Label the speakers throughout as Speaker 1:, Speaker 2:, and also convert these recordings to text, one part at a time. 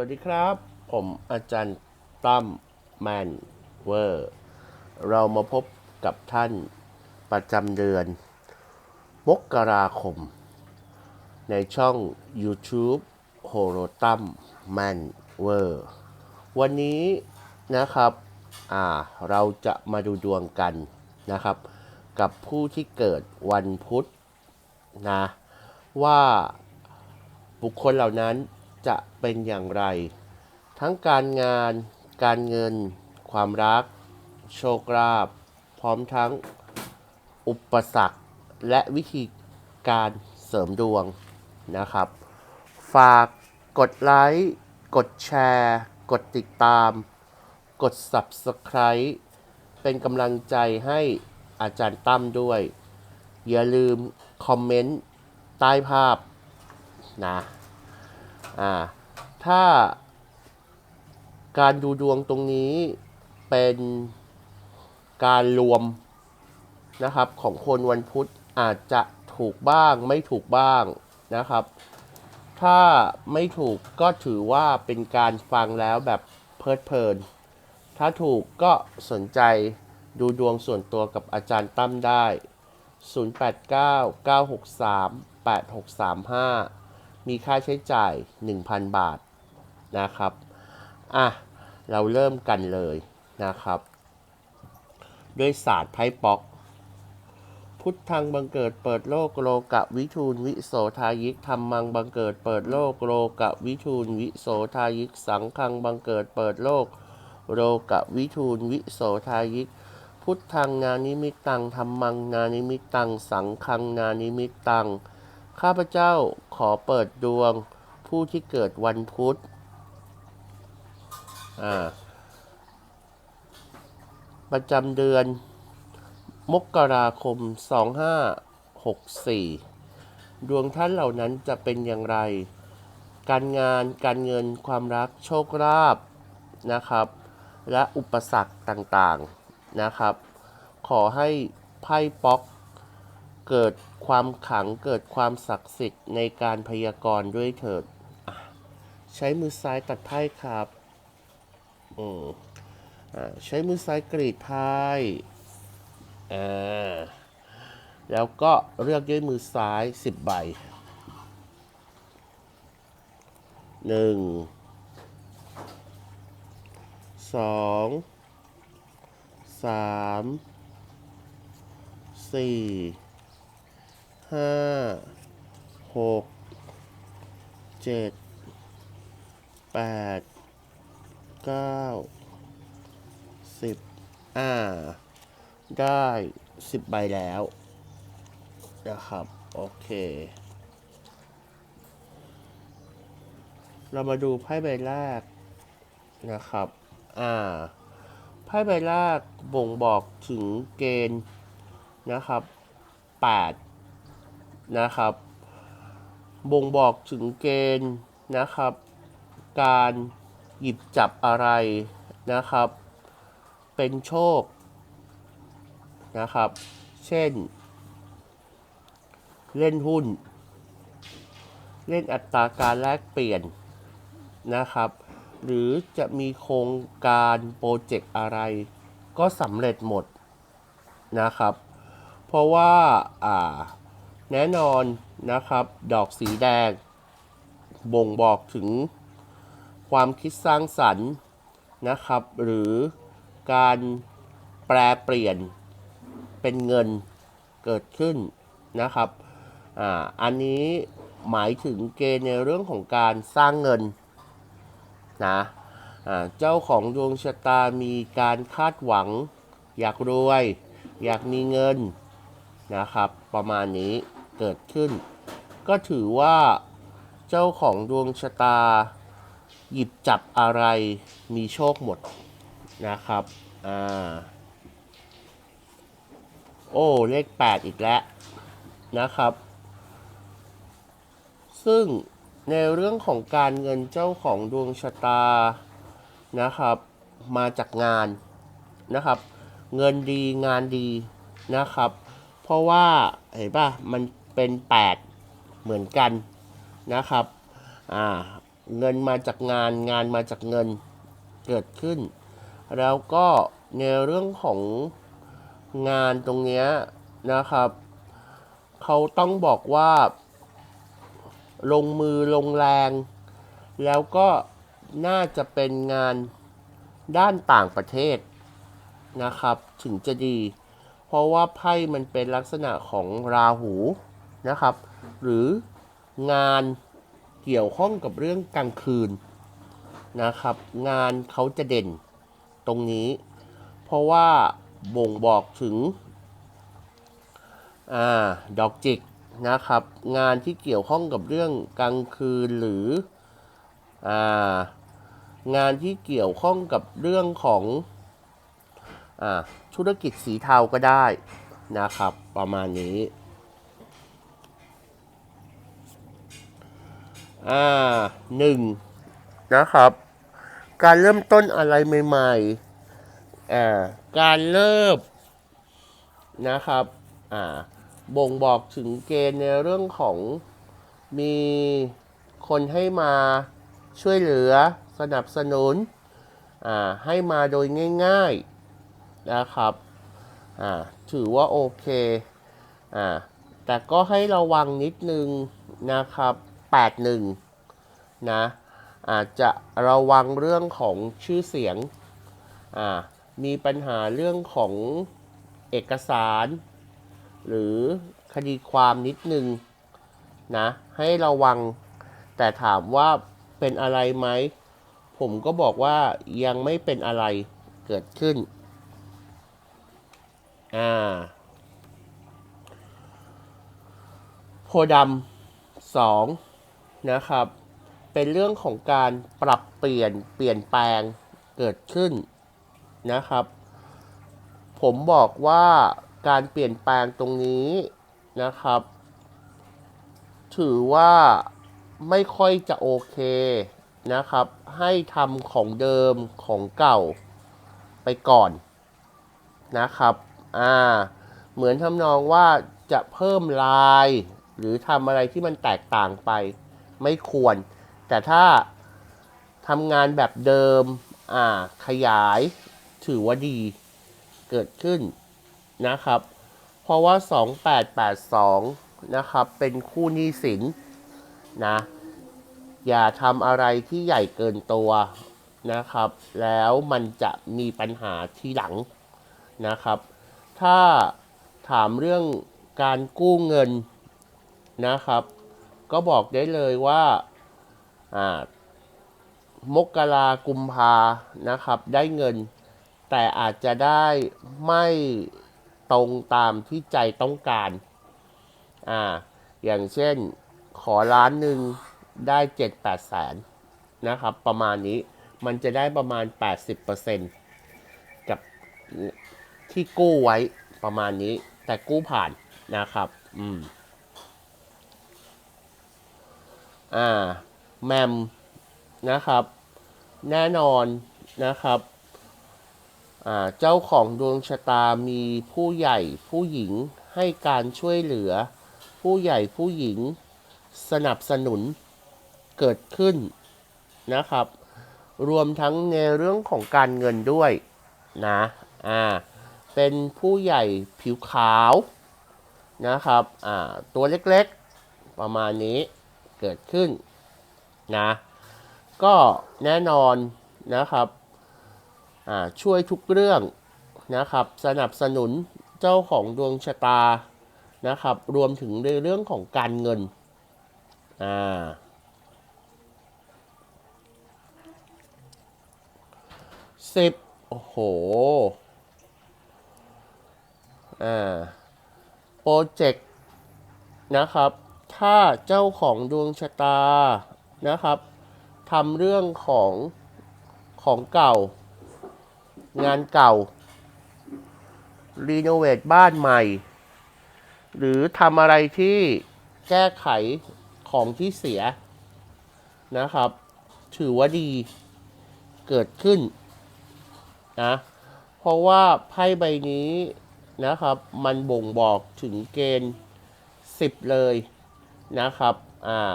Speaker 1: วัสดีครับ ผมอาจารย์ตั้มแมนเวอร์ เรามาพบกับท่านประจำเดือน มกราคม ในช่อง YouTube โฮโรตัมแมนเวอร์ วันนี้นะครับอ่าเราจะมาดูดวงกันนะครับ กับผู้ที่เกิดวันพุธนะว่าบุคคลเหล่านั้น จะเป็นอย่างไร ทั้งการงาน การเงิน ความรัก โชคลาภพร้อมทั้งอุปสรรคและวิธีการเสริมดวงนะครับ ฝากกดไลค์ กดแชร์ กดติดตาม กด Subscribe เป็นกำลังใจให้อาจารย์ตั้มด้วย อย่าลืมคอมเมนต์ใต้ภาพนะ อ่า ถ้าการดูดวงตรงนี้เป็นการรวมนะครับของคนวันพุธอาจจะถูกบ้างไม่ถูกบ้างนะครับ ถ้าไม่ถูกก็ถือว่าเป็นการฟังแล้วแบบเพลิดเพลิน ถ้าถูกก็สนใจดูดวงส่วนตัวกับอาจารย์ตั้มได้ 0899638635 มีค่าใช้จ่าย 1,000 บาทนะครับ อะ เราเริ่มกันเลยนะครับ ด้วยศาสตร์ไพ่ป๊อก พุทธังบังเกิดเปิดโลกโลกะวิทูลวิโสทายิกธรรมังบังเกิดเปิดโลกโลกะวิทูลวิโสทายิก สังฆังบังเกิดเปิดโลกโลกะวิทูลวิโสทายิก พุทธังนานิมิตังธรรมังนานิมิตัง สังฆังนานิมิตตัง ข้าพเจ้าขอเปิดดวงผู้ที่เกิดวันพุธ ประจำเดือน มกราคม 2564 ดวงท่านเหล่านั้นจะเป็นอย่างไร การงาน การเงิน ความรัก โชคลาภ นะครับ และอุปสรรคต่างๆ นะครับ ขอให้ไพ่ป๊อก เกิดความขังเกิดความศักดิ์สิทธิ์ในการพยากรณ์ด้วยเถิด ใช้มือซ้ายตัดไพ่ครับอืมอใช้มือซ้ายกรีดไพ่อ่าแล้วก็เลือกด้วยมือซ้ายสิบใบหนึ่งสองสามสี่ ห้าหกเจ็ดแปดเก้าสิบอ่า ได้สิบใบแล้ว นะครับ โอเค เรามาดูไพ่ใบแรกนะครับ อ่า ไพ่ใบแรกบ่งบอกถึงเกณฑ์นะครับ8 นะครับ บ่งบอกถึงเกณฑ์นะครับ การหยิบจับอะไรนะครับ เป็นโชคนะครับ เช่น เล่นหุ้น เล่นอัตราการแลกเปลี่ยนนะครับ หรือจะมีโครงการโปรเจกต์อะไร ก็สำเร็จหมดนะครับ เพราะว่าอ่า แน่นอนนะครับ ดอกสีแดง บ่งบอกถึงความคิดสร้างสรรค์นะครับ หรือการแปลเปลี่ยนเป็นเงินเกิดขึ้นนะครับออันนี้หมายถึงเกณฑ์ในเรื่องของการสร้างเงินนะเจ้าของดวงชะตามีการคาดหวัง อยากรวย อยากมีเงินนะครับ ประมาณนี้ เกิดขึ้น ก็ถือว่าเจ้าของดวงชะตา หยิบจับอะไรมีโชคหมดนะครับ อ่า โอ้ เลข 8 อีกแล้วนะครับ ซึ่งในเรื่องของการเงินเจ้าของดวงชะตานะครับ มาจากงานนะครับ เงินดีงานดีนะครับ เพราะว่าเห็นป่ะมัน เป็น 8 เหมือนกันนะครับอ่าเงินมาจากงานงานมาจากเงินเกิดขึ้น แล้วก็ในเรื่องของงานตรงนี้นะครับเขาต้องบอกว่า ลงมือลงแรง แล้วก็น่าจะเป็นงานด้านต่างประเทศนะครับ ถึงจะดี เพราะว่าไพ่มันเป็นลักษณะของราหู นะครับ หรืองานเกี่ยวข้องกับเรื่องกลางคืนนะครับ งานเขาจะเด่นตรงนี้ เพราะว่าบ่งบอกถึงอ่าดอกจิกนะครับ งานที่เกี่ยวข้องกับเรื่องกลางคืนหรืออ่างานที่เกี่ยวข้องกับเรื่องของอธุรกิจสีเทาก็ได้นะครับ ประมาณนี้ อ่าหนึ่งนะครับ การเริ่มต้นอะไรใหม่ๆอ่าการเริ่มนะครับอ่าบ่งบอกถึงเกณฑ์ในเรื่องของมีคนให้มาช่วยเหลือสนับสนุนอ่าให้มาโดยง่ายๆนะครับอ่าถือว่าโอเคอ่าแต่ก็ให้ระวังนิดนึงนะครับ 81 นะ อาจจะระวังเรื่องของชื่อเสียง มีปัญหาเรื่องของเอกสาร หรือคดีความนิดนึงนะ ให้ระวังแต่ถามว่าเป็นอะไรไหม ผมก็บอกว่ายังไม่เป็นอะไรเกิดขึ้น อ่าโพดำสอง นะครับ เป็นเรื่องของการปรับเปลี่ยนเปลี่ยนแปลงเกิดขึ้นนะครับ ผมบอกว่าการเปลี่ยนแปลงตรงนี้นะครับ ถือว่าไม่ค่อยจะโอเคนะครับ ให้ทำของเดิมของเก่าไปก่อนนะครับ อ่า เหมือนทำนองว่าจะเพิ่มลาย หรือทำอะไรที่มันแตกต่างไป ไม่ควร แต่ถ้าทำงานแบบเดิมอ่าขยายถือว่าดีเกิดขึ้นนะครับ เพราะว่า 2882 นะครับ เป็นคู่หนี้สินนะ อย่าทำอะไรที่ใหญ่เกินตัวนะครับ แล้วมันจะมีปัญหาทีหลังนะครับ ถ้าถามเรื่องการกู้เงินนะครับ ก็บอกได้เลยว่า อ่ามกรากุมภานะครับ ได้เงิน แต่อาจจะได้ไม่ตรงตามที่ใจต้องการ อ่า อย่างเช่นขอล้านหนึ่งได้เจ็ดแปดแสนนะครับ ประมาณนี้มันจะได้ประมาณ 80%กับที่กู้ไว้ประมาณนี้ แต่กู้ผ่านนะครับ อืม อ่าแมมนะครับ แน่นอนนะครับอ่าเจ้าของดวงชะตามีผู้ใหญ่ผู้หญิงให้การช่วยเหลือ ผู้ใหญ่ผู้หญิงสนับสนุนเกิดขึ้นนะครับ รวมทั้งในเรื่องของการเงินด้วยนะอ่าเป็นผู้ใหญ่ผิวขาวนะครับอ่าตัวเล็กๆประมาณนี้ เกิดขึ้นนะ ก็แน่นอนนะครับช่วยทุกเรื่องนะครับ สนับสนุนเจ้าของดวงชะตานะครับ รวมถึงในเรื่องของการเงินอ่าสิบโอ้โหอ่าโปรเจกต์นะครับ ถ้าเจ้าของดวงชะตานะครับทำเรื่องของของเก่า งานเก่า รีโนเวทบ้านใหม่ หรือทำอะไรที่แก้ไขของที่เสียนะครับ ถือว่าดีเกิดขึ้นนะเพราะว่าไพ่ใบนี้นะครับ มันบ่งบอกถึงเกณฑ์ 10 เลย นะครับอ่า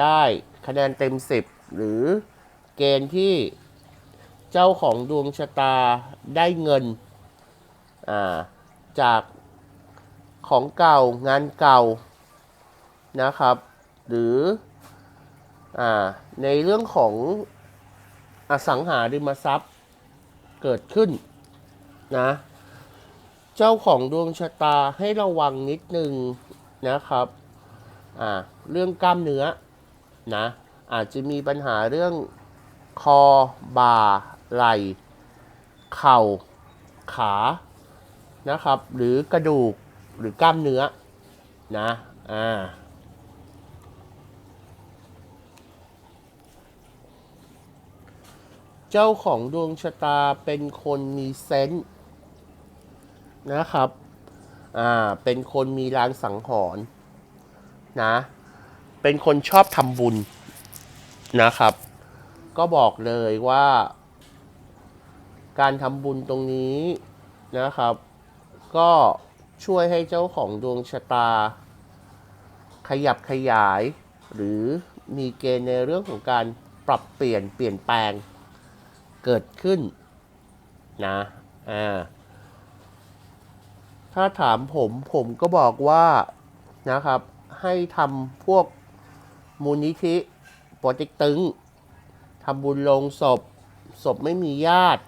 Speaker 1: ได้คะแนนเต็ม 10 หรือเกณฑ์ที่เจ้าของดวงชะตาได้เงินอ่าจากของเก่างานเก่านะครับ หรืออ่าในเรื่องของอสังหาริมทรัพย์เกิดขึ้นนะเจ้าของดวงชะตาให้ระวังนิดนึงนะครับ อ่าเรื่องกล้ามเนื้อนะอาจจะมีปัญหาเรื่องคอบ่าไหล่เข่าขานะครับ หรือกระดูกหรือกล้ามเนื้อนะอ่าเจ้าของดวงชะตาเป็นคนมีเซนส์นะครับ อ่า เป็นคนมีรางสังหรณ์ นะ เป็นคนชอบทำบุญนะครับ ก็บอกเลยว่า การทำบุญตรงนี้นะครับ ก็ช่วยให้เจ้าของดวงชะตา ขยับขยาย หรือมีเกณฑ์ในเรื่องของการปรับเปลี่ยนเปลี่ยนแปลงเกิดขึ้นนะอ่าถ้าถามผมผมก็บอกว่านะครับ ให้ทำพวกมูลนิธิโปรเจกตึงทำบุญลงศพ ศพไม่มีญาติ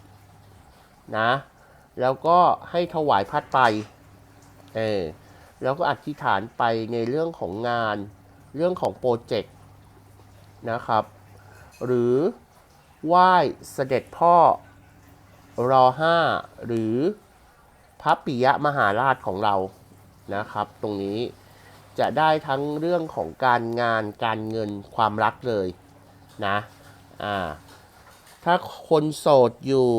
Speaker 1: นะ แล้วก็ให้ถวายพัดไป เออ แล้วก็อธิษฐานไปในเรื่องของงาน เรื่องของโปรเจกต์นะครับ หรือไหว้เสด็จพ่อรอห้าหรือพระปิยมหาราชของเรานะครับ ตรงนี้ จะได้ทั้งเรื่องของการงานการเงินความรักเลยนะอ่าถ้าคนโสดอยู่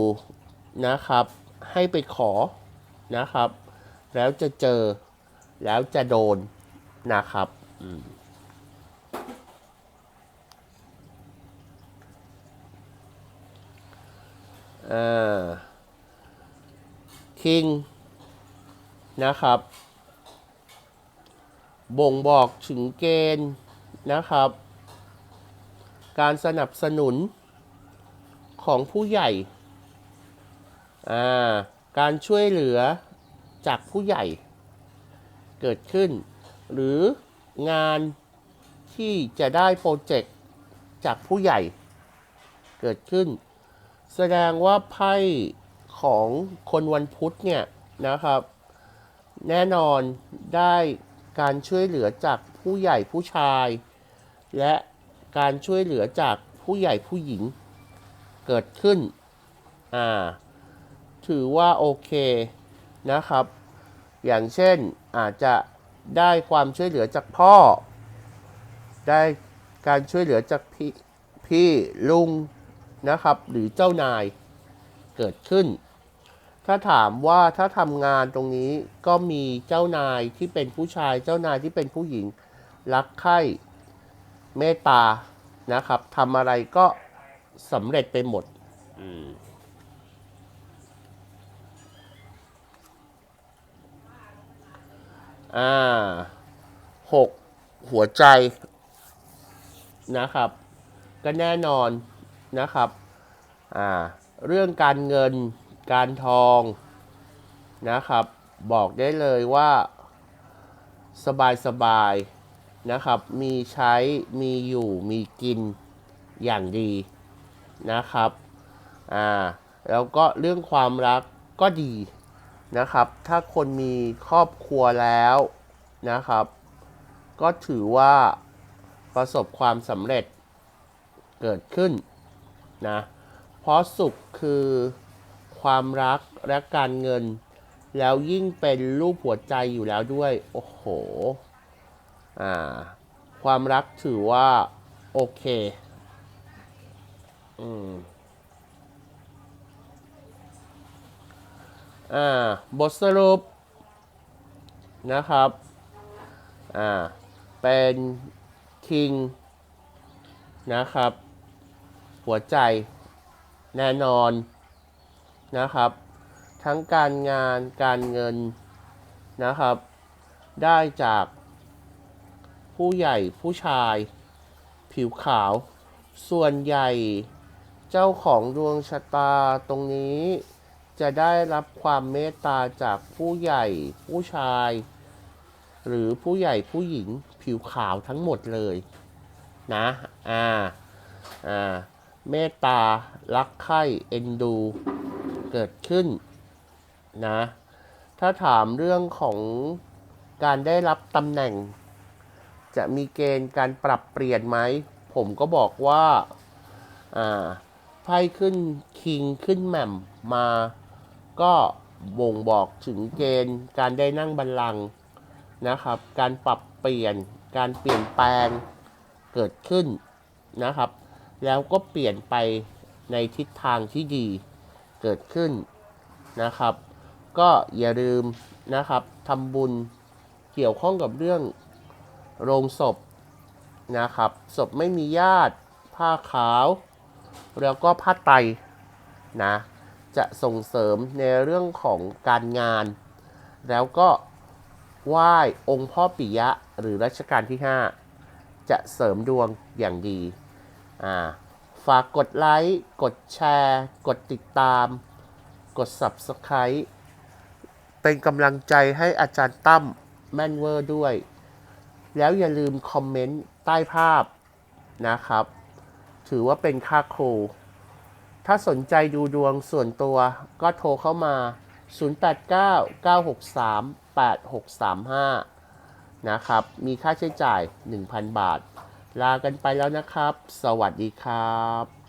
Speaker 1: นะครับ ให้ไปขอนะครับ แล้วจะเจอแล้วจะโดนนะครับอืมอ่าคิงนะครับ บ่งบอกถึงเกณฑ์นะครับ การสนับสนุนของผู้ใหญ่ การช่วยเหลือจากผู้ใหญ่เกิดขึ้น หรืองานที่จะได้โปรเจกต์จากผู้ใหญ่เกิดขึ้น แสดงว่าไพ่ของคนวันพุธเนี่ยนะครับ แน่นอนได้ การช่วยเหลือจากผู้ใหญ่ผู้ชาย และการช่วยเหลือจากผู้ใหญ่ผู้หญิงเกิดขึ้น อ่า ถือว่าโอเคนะครับ อย่างเช่นอาจจะได้ความช่วยเหลือจากพ่อ ได้การช่วยเหลือจากพี่พี่ลุงนะครับ หรือเจ้านายเกิดขึ้น ถ้าถามว่าถ้าทำงานตรงนี้ก็มีเจ้านายที่เป็นผู้ชาย เจ้านายที่เป็นผู้หญิง รักใคร่เมตตานะครับทำอะไรก็สำเร็จไปหมดอืมอ่าหกหัวใจนะครับ ก็แน่นอนนะครับ อ่า เรื่องการเงิน การทองนะครับ บอกได้เลยว่าสบายสบายๆนะครับ มีใช้มีอยู่มีกินอย่างดีนะครับอ่าแล้วก็เรื่องความรักก็ดีนะครับ ถ้าคนมีครอบครัวแล้วนะครับ ก็ถือว่าประสบความสำเร็จเกิดขึ้นนะเพราะสุขคือ ความรักและการเงิน แล้วยิ่งเป็นรูปหัวใจอยู่แล้วด้วย โอ้โห อ่า ความรักถือว่า โอเค อืม อ่า บทสรุป นะครับ อ่า เป็นคิงนะครับ หัวใจแน่นอน นะครับ ทั้งการงานการเงินนะครับ ได้จากผู้ใหญ่ผู้ชาย ผิวขาว ส่วนใหญ่เจ้าของดวงชะตาตรงนี้ จะได้รับความเมตตาจากผู้ใหญ่ผู้ชาย หรือผู้ใหญ่ผู้หญิงผิวขาวทั้งหมดเลยนะอ่าอ่าเมตตารักใคร่เอ็นดู เกิดขึ้นนะ ถ้าถามเรื่องของการได้รับตำแหน่ง จะมีเกณฑ์การปรับเปลี่ยนไหม ผมก็บอกว่าอ่าไพ่ขึ้นคิงขึ้นแหม่มมาก็บ่งบอกถึงเกณฑ์การได้นั่งบัลลังก์นะครับ การปรับเปลี่ยน การเปลี่ยนแปลงเกิดขึ้นนะครับ แล้วก็เปลี่ยนไปในทิศทางที่ดี เกิดขึ้นนะครับ ก็อย่าลืมนะครับทำบุญเกี่ยวข้องกับเรื่องโรงศพนะครับศพไม่มีญาติ ผ้าขาว แล้วก็ผ้าไตนะจะส่งเสริมในเรื่องของการงาน แล้วก็ไหว้องค์พ่อปิยะหรือรัชกาลที่ 5 จะเสริมดวงอย่างดีอ่า ฝากกดไลค์ กดแชร์ กดติดตาม กด Subscribe เป็นกำลังใจให้อาจารย์ตั้มแม่นเวอร์ด้วย แล้วอย่าลืมคอมเมนต์ใต้ภาพนะครับ ถือว่าเป็นค่าครู ถ้าสนใจดูดวงส่วนตัวก็โทรเข้ามา 0899638635 นะครับ มีค่าใช้จ่าย 1,000 บาท ลากันไปแล้วนะครับ สวัสดีครับ